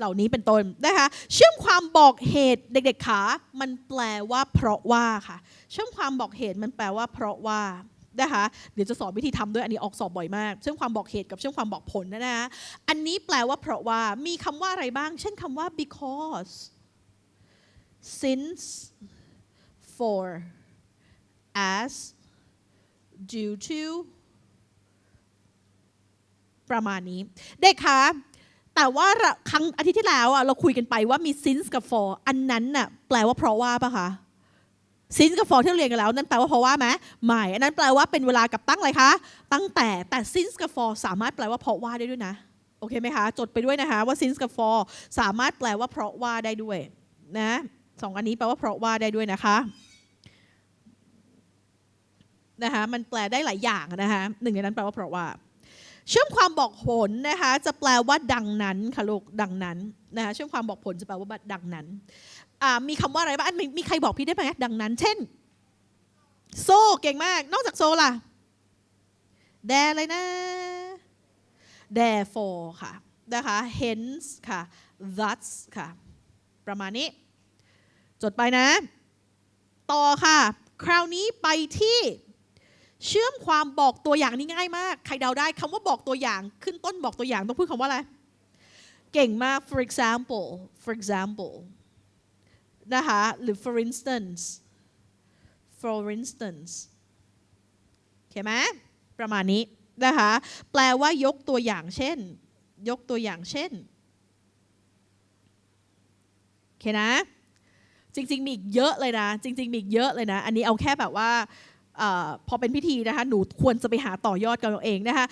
เหล่านี้เป็นต้นนะคะเชื่อมความบอกเหตุเด็กๆขามันแปลว่าเพราะว่าค่ะ เชื่อมความบอกเหตุมันแปลว่าเพราะว่านะคะเดี๋ยวจะสอนวิธีทำด้วยอันนี้ออกสอบบ่อยมาก เชื่อมความบอกเหตุกับเชื่อมความบอกผลนะนะอันนี้แปลว่าเพราะว่ามีคำว่าอะไรบ้าง เช่นคำว่า because since for as due to ประมาณนี้ เด็กคะ แต่ว่าครั้งอาทิตย์ที่แล้วอะเราคุยกันไปว่ามี since กับ for อันนั้นน่ะแปลว่าเพราะว่าปะคะ since กับ for ที่เรียนกันแล้วนั่นแปลว่าเพราะว่าไหมไม่อันนั้นแปลว่าเป็นเวลากับตั้งอะไรคะ ตั้งแต่แต่ since กับ for สามารถแปลว่าเพราะว่าได้ด้วยนะโอเคไหมคะจดไปด้วยนะคะว่า since กับ for สามารถแปลว่าเพราะว่าได้ด้วยนะสองอันนี้แปลว่าเพราะว่าได้ด้วยนะคะนะคะมันแปลได้หลายอย่างนะคะหนึ่งในนั้นแปลว่าเพราะว่า เชื่อมความบอกผลนะคะจะแปลว่าดังนั้นค่ะลูกดังนั้นนะคะเชื่อมความบอกผลจะแปลว่าดังนั้นมีคำว่าอะไรบ้างมีมีใครบอกพี่ได้ไหมดังนั้น เช่น โซเก่งมาก นอกจากโซล่ะแดอะไรนะ therefore ค่ะนะคะ hence ค่ะ thus ค่ะ ประมาณนี้ จดไปนะ ต่อค่ะ คราวนี้ไปที่ เชื่อมความบอกตัวอย่างนี่ง่ายมาก ใครเดาได้คำว่าบอกตัวอย่าง ขึ้นต้นบอกตัวอย่างต้องพูดคำว่าอะไร เก่งมาก for example for example นะคะหรือ for instance for instance เข้าไหมประมาณนี้นะคะแปลว่ายกตัวอย่างเช่น ยกตัวอย่างเช่นโอเคนะ จริง ๆ มีอีกเยอะเลยนะ จริง ๆ มีอีกเยอะเลยนะ อันนี้เอาแค่แบบว่า พอเป็นพิธีนะคะหนูควรจะไปหาต่อยอดกันเราเองนะคะ